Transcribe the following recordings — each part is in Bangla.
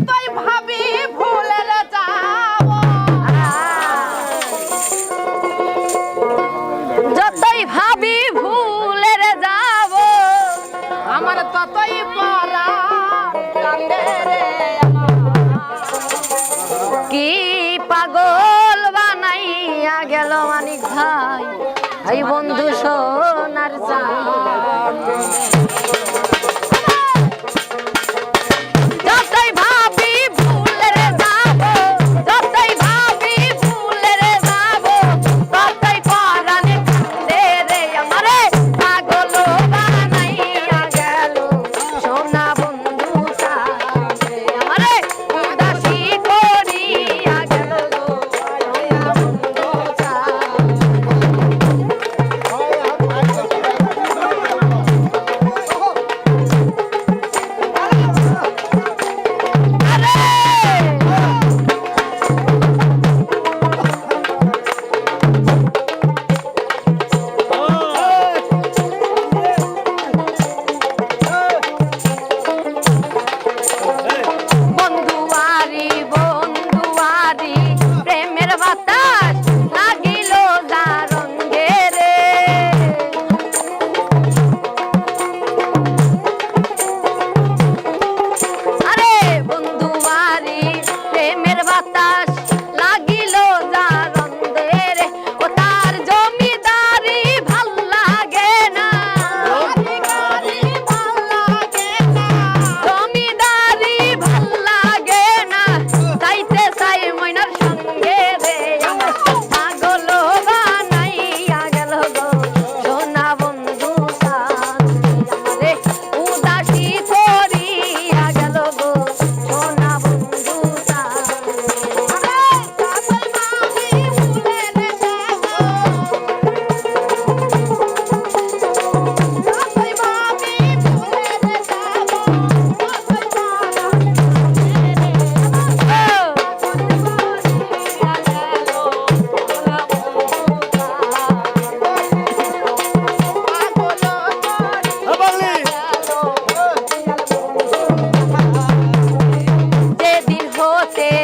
কতই ভাবি যাব। যতই ভাবি আমার ততই কি পাগল বানাইয়া গেল মানিক ভাই? ভাই বন্ধু সব i Patatas. chocolate.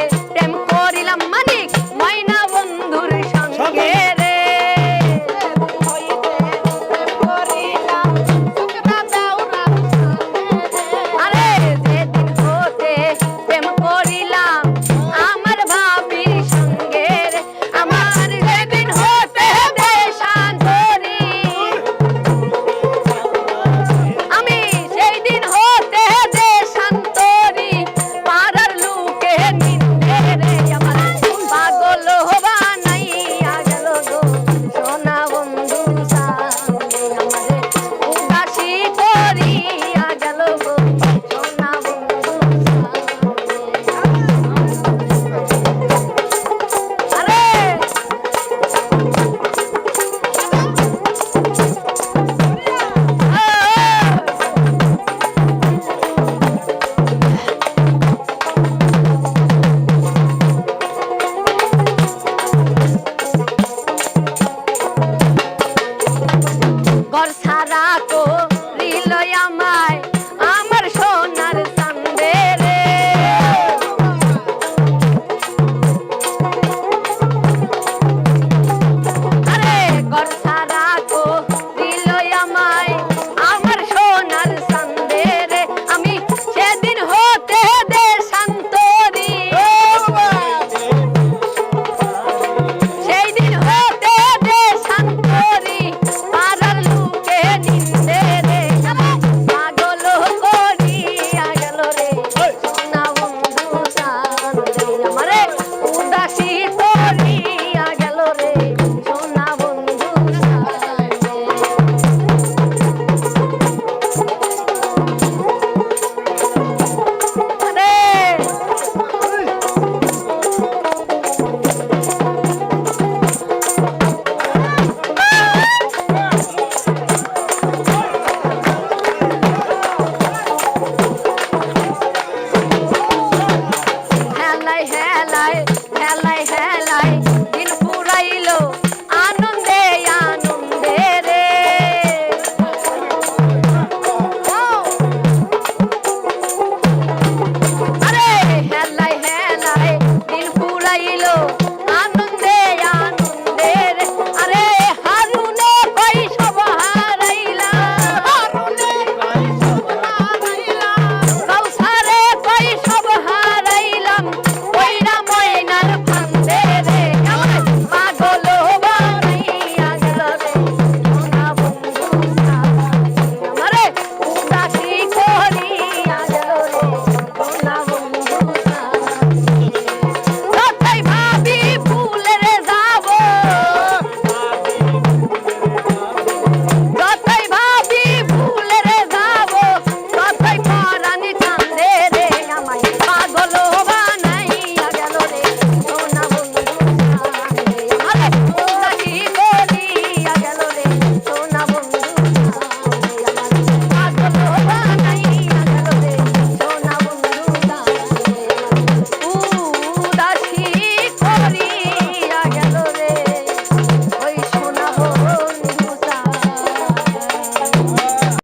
Kilo Yamai.